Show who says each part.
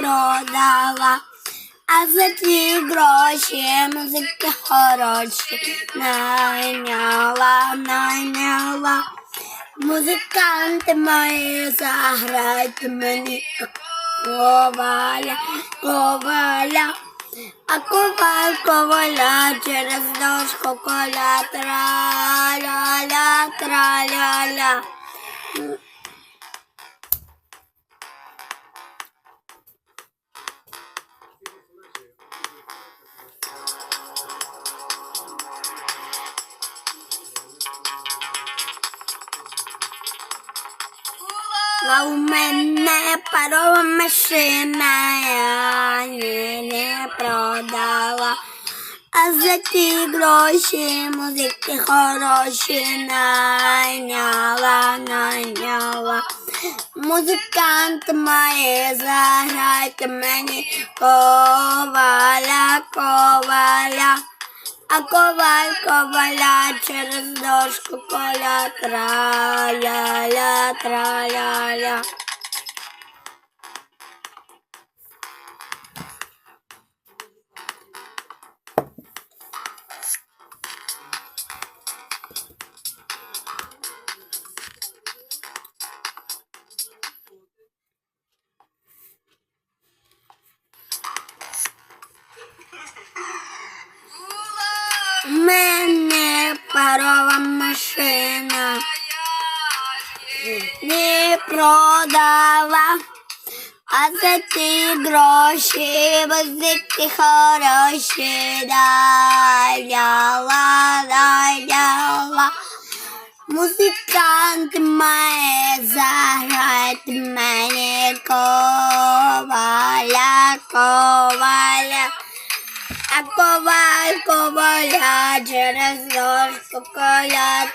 Speaker 1: продала. А за ті гроші музики хороші найняла, найняла. Музиканти мої заграйте мені коваля, коваля. А коваль коваля через дошку коля траля-ля, траля-ля. А у мене парова машина, я її не продала. А за ті гроші музики хороші найняла, найняла. Музикант має заграйте мені коваля, коваля. А коваль коваля через дошку коля траля-ля, траля-ля. У мене парова машина не продала, а за ті гроші музики хороші даяла, даяла. Музикант має заграти мені коваля, коваля. А коваль коваля через дошку коля